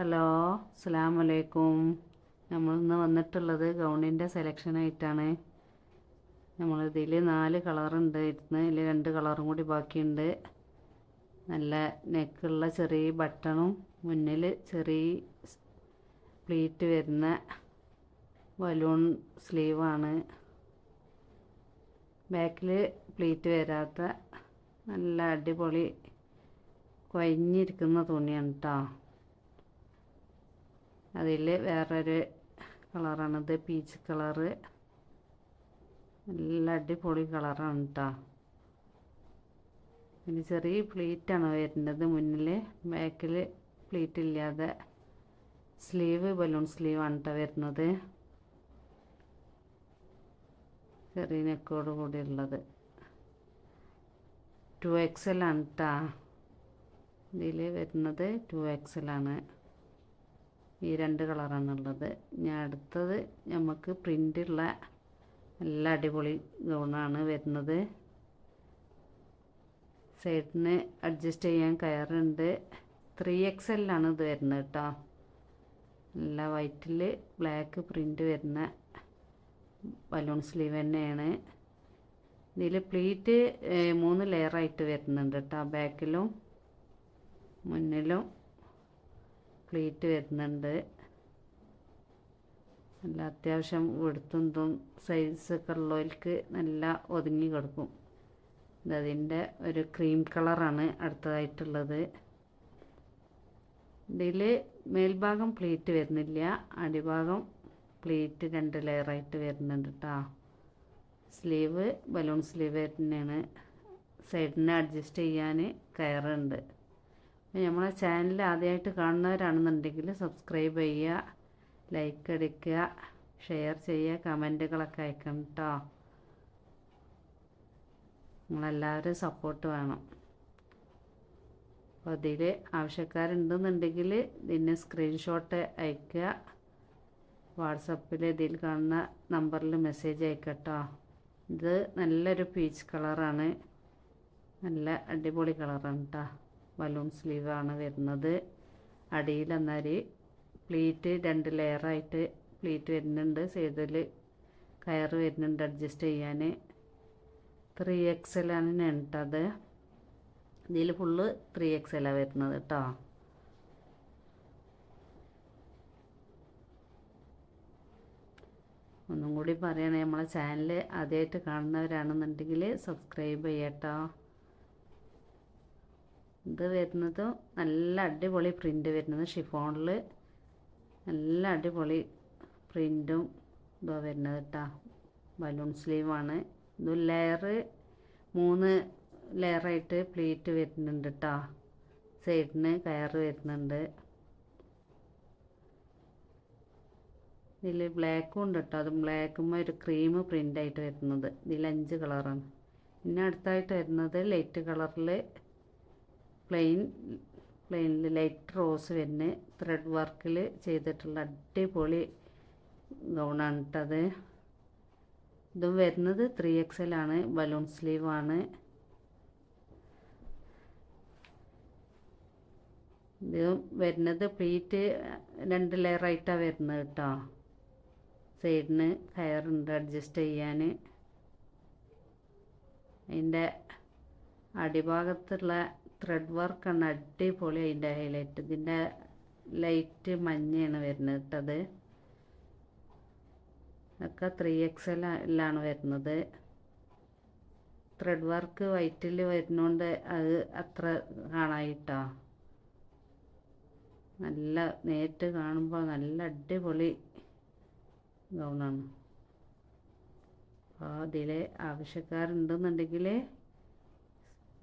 Hello അസ്സാം വലൈക്കും നമ്മളിന്ന് വന്നിട്ടുള്ളത് ഗൗണിന്റെ സെലക്ഷനായിട്ടാണ് നമ്മളിതിൽ നാല് കളറുണ്ട് ഇരുന്ന് ഇതിൽ രണ്ട് കളറും കൂടി ബാക്കിയുണ്ട്. നല്ല നെക്കുള്ള ചെറിയ ബട്ടണും മുന്നിൽ ചെറിയ പ്ലീറ്റ് വരുന്ന ബലൂൺ സ്ലീവാണ് ബാക്കിൽ പ്ലീറ്റ് വരാത്ത നല്ല അടിപൊളി കൊയഞ്ഞിരിക്കുന്ന തുണിയാണ് കേട്ടോ അതിൽ വേറൊരു കളറാണിത് പീച്ച് കളറ് നല്ല അടിപൊളി കളറാണ് കേട്ടോ പിന്നെ ചെറിയ പ്ലീറ്റാണ് വരുന്നത് മുന്നിൽ. ബാക്കിൽ പ്ലീറ്റ് ഇല്ലാതെ സ്ലീവ് ബലൂൺ സ്ലീവാണ് കേട്ടോ വരുന്നത്. ചെറിയ നെക്കോട് കൂടി ഉള്ളത്. ടു എക്സൽ ആണ് കേട്ടോ ഇതിൽ വരുന്നത് ടു എക്സലാണ് ഈ രണ്ട് കളറാണുള്ളത്. ഞാൻ അടുത്തത് നമുക്ക് പ്രിന്റുള്ള നല്ല അടിപൊളി ഗൗണാണ് വരുന്നത്. സൈഡിന് അഡ്ജസ്റ്റ് ചെയ്യാൻ കയറുണ്ട് ത്രീ എക്സ് എല്ലാണ് ഇത് വരുന്നത് കേട്ടോ. നല്ല വൈറ്റിൽ ബ്ലാക്ക് പ്രിന്റ് വരുന്ന ബലൂൺ സ്ലീവ് തന്നെയാണ്. ഇതിൽ പ്ലീറ്റ് മൂന്ന് ലെയറായിട്ട് വരുന്നുണ്ട് കേട്ടോ. ബാക്കിലും മുന്നിലും പ്ലീറ്റ് വരുന്നുണ്ട്. നല്ല അത്യാവശ്യം വെടുത്തും സൈസൊക്കെ ഉള്ളവർക്ക് നല്ല ഒതുങ്ങി കിടക്കും. ഇതതിന്റെ ഒരു ക്രീം കളറാണ് അടുത്തതായിട്ടുള്ളത്. ഇതിൽ മേൽഭാഗം പ്ലേറ്റ് വരുന്നില്ല. അടിഭാഗം പ്ലേറ്റ് രണ്ട് ലെയറായിട്ട് വരുന്നുണ്ട് കേട്ടോ സ്ലീവ് ബലൂൺ സ്ലീവ് തന്നെയാണ്. സൈഡിന് അഡ്ജസ്റ്റ് ചെയ്യാൻ കയറുണ്ട് നമ്മളെ ചാനൽ ആദ്യമായിട്ട് കാണുന്നവരാണെന്നുണ്ടെങ്കിൽ സബ്സ്ക്രൈബ് ചെയ്യുക ലൈക്ക് അടിക്കുക ഷെയർ ചെയ്യുക കമന്റുകളൊക്കെ അയക്കണം കേട്ടോ നിങ്ങളെല്ലാവരും സപ്പോർട്ട് വേണം. അപ്പോൾ അതിൽ ആവശ്യക്കാരുണ്ടെന്നുണ്ടെങ്കിൽ ഇതിന് സ്ക്രീൻഷോട്ട് അയക്കുക. വാട്സപ്പിൽ ഇതിൽ കാണുന്ന നമ്പറിൽ മെസ്സേജ് അയക്കട്ടോ ഇത് നല്ലൊരു പീച്ച് കളറാണ് നല്ല അടിപൊളി കളറാണ് കേട്ടോ ബലൂൺ സ്ലീവാണ് വരുന്നത്. അടിയിൽ എന്നാൽ പ്ലീറ്റ് രണ്ട് ലെയറായിട്ട് പ്ലീറ്റ് വരുന്നുണ്ട്. സൈഡിൽ കയർ വരുന്നുണ്ട് അഡ്ജസ്റ്റ് ചെയ്യാൻ. ത്രീ എക്സലാണ് നെണ്ടത് ഇതിൽ ഫുള്ള് ത്രീ എക്സലാണ് വരുന്നത് കേട്ടോ ഒന്നും കൂടി പറയണേ നമ്മളെ ചാനൽ ആദ്യമായിട്ട് കാണുന്നവരാണെന്നുണ്ടെങ്കിൽ സബ്സ്ക്രൈബ് ചെയ്യട്ടോ. ഇത് വരുന്നത് നല്ല അടിപൊളി പ്രിന്റ് വരുന്നത് ഷിഫോണിൽ നല്ല അടിപൊളി പ്രിന്റും ഇതാ വരുന്നത് കേട്ടോ ബലൂൺ സ്ലീവാണ് ഇത് ലെയർ മൂന്ന് ലെയറായിട്ട് പ്ലീറ്റ് വരുന്നുണ്ട് കേട്ടോ സൈഡിന് കയറ് വരുന്നുണ്ട്. ഇതിൽ ബ്ലാക്കും ഉണ്ട് കേട്ടോ അത് ബ്ലാക്കുമ്പോൾ ഒരു ക്രീം പ്രിന്റായിട്ട് വരുന്നത്. ഇതിൽ അഞ്ച് കളറാണ് പിന്നെ അടുത്തായിട്ട് വരുന്നത് ലൈറ്റ് കളറിൽ പ്ലെയിൻ പ്ലെയിനിൽ ലൈറ്റ് റോസ് വരുന്ന. ത്രെഡ് വർക്കിൽ ചെയ്തിട്ടുള്ള അടിപൊളി ഗൗണാണ് കേട്ടത് ഇതും വരുന്നത് ത്രീ ആണ്. ബലൂൺ സ്ലീവാണ് ഇതും വരുന്നത് പ്ലീറ്റ് രണ്ട് ലെയറായിട്ടാണ് വരുന്നത് കേട്ടോ സൈഡിന് കയറുണ്ട് അഡ്ജസ്റ്റ് ചെയ്യാൻ അതിന്റെ അടിഭാഗത്തുള്ള ത്രെഡ് വർക്കാണ് അടിപൊളി അതിന്റെ ഹൈലൈറ്റ് ഇതിന്റെ ലൈറ്റ് മഞ്ഞയാണ് വരുന്നത് കേട്ടത് ഒക്കെ ത്രീ എക്സ് എല്ലാണ് വരുന്നത്. ത്രെഡ് വർക്ക് വൈറ്റിൽ വരുന്നോണ്ട് അത് അത്ര കാണായിട്ടോ. നല്ല നേരിട്ട് കാണുമ്പോൾ നല്ല അടിപൊളി ഗൗണാണ് അപ്പോൾ അതിൽ ആവശ്യക്കാരുണ്ടെന്നുണ്ടെങ്കിൽ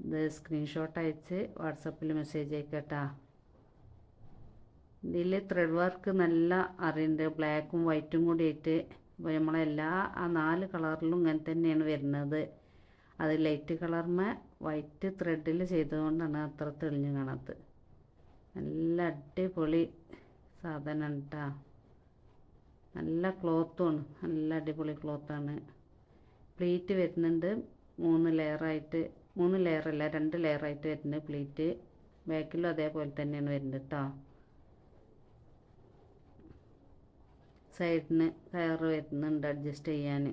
ഇത് സ്ക്രീൻഷോട്ട് അയച്ച് വാട്സപ്പിൽ മെസ്സേജ് അയക്കട്ടാ. ഇതിൽ ത്രെഡ് വർക്ക് നല്ല അറിയുന്നുണ്ട് ബ്ലാക്കും വൈറ്റും കൂടി ആയിട്ട് അപ്പോൾ നമ്മളെല്ലാ ആ നാല് കളറിലും ഇങ്ങനെ തന്നെയാണ് വരുന്നത്. അത് ലൈറ്റ് കളറിന് വൈറ്റ് ത്രെഡിൽ ചെയ്തുകൊണ്ടാണ് അത്ര തെളിഞ്ഞു കാണാത്തത്. നല്ല അടിപൊളി സാധനമാണ് കേട്ടോ നല്ല ക്ലോത്തുമാണ് നല്ല അടിപൊളി ക്ലോത്താണ് പ്ലീറ്റ് വരുന്നുണ്ട്. മൂന്ന് ലെയറായിട്ട് മൂന്ന് ലെയറല്ല രണ്ട് ലെയറായിട്ട് വരുന്നുണ്ട് പ്ലേറ്റ് ബാക്കിലും അതേപോലെ തന്നെയാണ് വരുന്നത് കേട്ടോ സൈഡിന് കയർ വരുന്നുണ്ട് അഡ്ജസ്റ്റ് ചെയ്യാൻ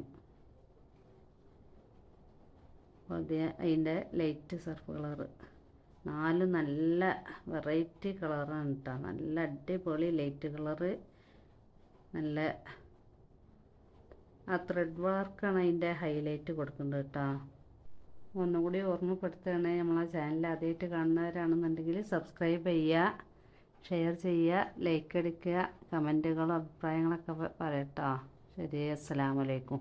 പുതിയ അതിന്റെ ലൈറ്റ് സർഫ് കളറ് നാല് നല്ല വെറൈറ്റി കളറാണ് കേട്ടോ നല്ല അടിപൊളി ലൈറ്റ് കളറ് നല്ല ആ ത്രെഡ് വർക്കാണ് അതിന്റെ ഹൈലൈറ്റ് കൊടുക്കുന്നത് കേട്ടോ ഒന്നുകൂടി ഓർമ്മപ്പെടുത്തുകയാണ്. നമ്മളെ ചാനൽ ആദ്യമായിട്ട് കാണുന്നവരാണെന്നുണ്ടെങ്കിൽ സബ്സ്ക്രൈബ് ചെയ്യുക ഷെയർ ചെയ്യുക ലൈക്ക് അടിക്കുക കമന്റുകളും അഭിപ്രായങ്ങളൊക്കെ പറയട്ടോ. ശരി അസ്സലാമലൈക്കും